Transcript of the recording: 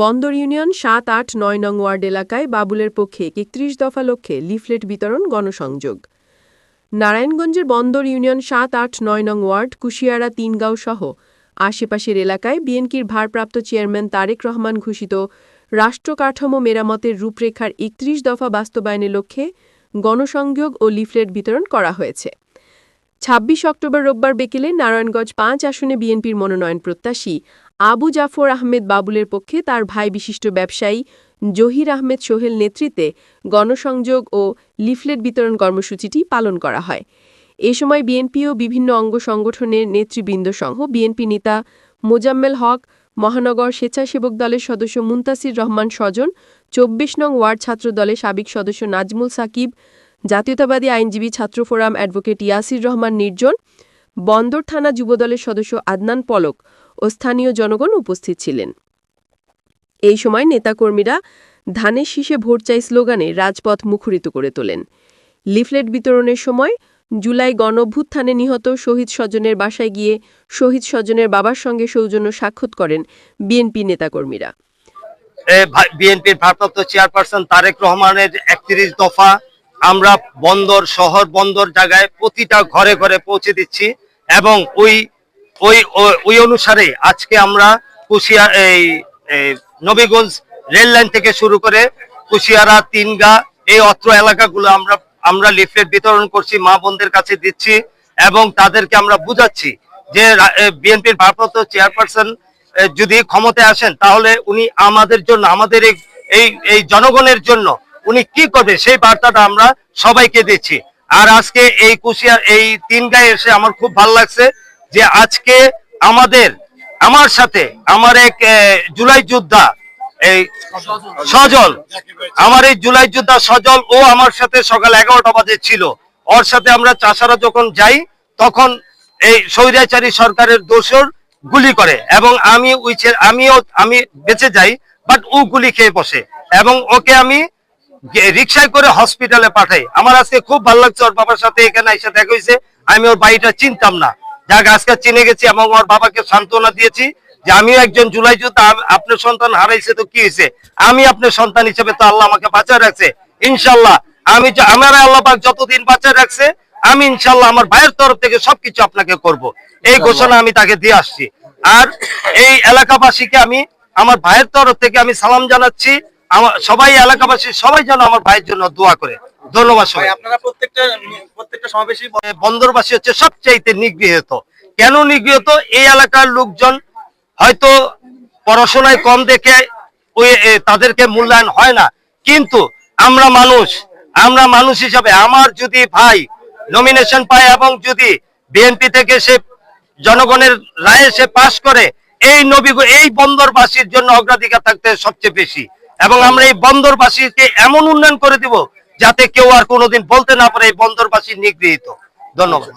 বন্দর ইউনিয়ন সাত আট নয় নং ওয়ার্ড এলাকায় বাবুলের পক্ষে একত্রিশ দফা লক্ষ্যে লিফলেট বিতরণ গণসংযোগ। নারায়ণগঞ্জের বন্দর ইউনিয়ন সাত আট নয় নং ওয়ার্ড কুশিয়ারা তিনগাঁও সহ আশেপাশের এলাকায় বিএনপির ভারপ্রাপ্ত চেয়ারম্যান তারেক রহমান ঘোষিত রাষ্ট্র কাঠামো মেরামতের রূপরেখার একত্রিশ দফা বাস্তবায়নের লক্ষ্যে গণসংযোগ ও লিফলেট বিতরণ করা হয়েছে। ছাব্বিশ অক্টোবর রোববার বিকেলে নারায়ণগঞ্জ পাঁচ আসনে বিএনপির মনোনয়ন প্রত্যাশী আবু জাফর আহমেদ বাবুলের পক্ষে তার ভাই বিশিষ্ট ব্যবসায়ী জহির আহমেদ সোহেল নেতৃত্বে গণসংযোগ ও লিফলেট বিতরণ কর্মসূচিটি পালন করা হয়। এ সময় বিএনপি ও বিভিন্ন অঙ্গ সংগঠনের নেতৃবৃন্দসহ বিএনপি নেতা মোজাম্মেল হক, মহানগর স্বেচ্ছাসেবক দলের সদস্য মুন্তাসির রহমান স্বজন, চব্বিশ নং ওয়ার্ড ছাত্র দলের সাবেক সদস্য নাজমুল সাকিব, জাতীয়তাবাদী আইনজীবী ছাত্র ফোরাম অ্যাডভোকেট ইয়াসির রহমান নির্জন, বন্দর থানা যুবদলের সদস্য আদনান পলক ও স্থানীয় জনগণ উপস্থিত ছিলেন। এই সময় নেতাকর্মীরা ধানের শীষে ভোট চাই স্লোগানে রাজপথ মুখরিত করে তোলেন। লিফলেট বিতরণের সময় জুলাই গণভ্যুত্থানে নিহত শহীদ স্বজনের বাসায় গিয়ে শহীদ স্বজনের বাবার সঙ্গে সৌজন্য সাক্ষাৎ করেন বিএনপি নেতাকর্মীরা। বিএনপির ভারপ্রাপ্ত চেয়ারপারসন তারেক রহমানের একত্রিশ দফা আমরা বন্দর, শহর বন্দর জায়গায় প্রতিটা ঘরে ঘরে পৌঁছে দিচ্ছি এবং ওই ওই ওই অনুসারে আজকে আমরা কুশিয়া, এই নবীগঞ্জ রেল লাইন থেকে শুরু করে কুশিয়ারা, তিনগা, এই অত্র এলাকাগুলো আমরা আমরা লিফলেট বিতরণ করছি, মা বোনদের কাছে দিচ্ছি এবং তাদেরকে আমরা বুঝাচ্ছি যে বিএনপির ভারপ্রাপ্ত চেয়ারপারসন যদি ক্ষমতায় আসেন তাহলে উনি আমাদের জন্য, আমাদের এই, এই- এই জনগণের জন্য উনি কি করবে সেই বার্তাটা আমরা সবাইকে দিচ্ছি। আর আজকে এই কুশিয়ার এই তিন গায়ে এসে আমার খুব ভালো লাগছে। যে আজকে আমাদের, আমার সাথে আমার এক জুলাই যোদ্ধা, এই সজল, আমার এই জুলাই যোদ্ধা সজল, ও আমার সাথে সকাল এগারোটা বাজে ছিল। ওর সাথে আমরা চাষারা যখন যাই, তখন এই স্বৈরাচারী সরকারের দোষর গুলি করে এবং আমি আমিও, আমি বেঁচে যাই, বাট ও গুলি খেয়ে বসে এবং ওকে আমি রিক্সায় করে হসপিটালে পাঠাই। আমার আজকে খুব ভালো লাগছে, ওর বাবার সাথে এখানে এসে দেখা হয়েছে। আমি ওর বাড়িটা চিনতাম না। যাক আজকে চিনে গেছি এবং ওর বাবাকে সান্ত্বনা দিয়েছি যে আমিও একজন জুলাই যোদ্ধা আপনার সন্তান হারাইছে তো কি হয়েছে? আমি আপনার সন্তান হিসেবে তো আল্লাহ আমাকে বাঁচায় রাখছে ইনশাল্লাহ আমি আমার আল্লাহ পাক যতদিন বাঁচায় রাখছে আমি ইনশাল্লাহ আমার ভাইয়ের তরফ থেকে সবকিছু আপনাকে করব। এই ঘোষণা আমি তাকে দিয়ে আসছি। আর এই এলাকাবাসীকে আমি আমার ভাইয়ের তরফ থেকে আমি সালাম জানাচ্ছি। আমার সবাই এলাকাবাসী সবাই যেন আমার ভাইয়ের জন্য দোয়া করে। ধন্যবাদ সবাই আপনারা প্রত্যেকটা প্রত্যেকটা সমাবেশই বন্দরবাসী হচ্ছে সবচাইতে নিগৃহীত। কেন নিগৃহীত? এই এলাকার লোকজন হয়তো পড়াশোনায় কম দেখে তাদেরকে মূল্যায়ন হয় না। কিন্তু আমরা মানুষ আমরা মানুষ হিসাবে আমার যদি ভাই নমিনেশন পায় এবং যদি বিএনপি থেকে সে জনগণের রায়ে সে পাশ করে এই নবী এই বন্দরবাসীর জন্য অগ্রাধিকার থাকতে সবচেয়ে বেশি। এবং আমরা এই বন্দরবাসীকে এমন উন্নয়ন করে দিব যাতে কেউ আর কোনোদিন বলতে না পারে এই বন্দরবাসী নিগৃহীত ধন্যবাদ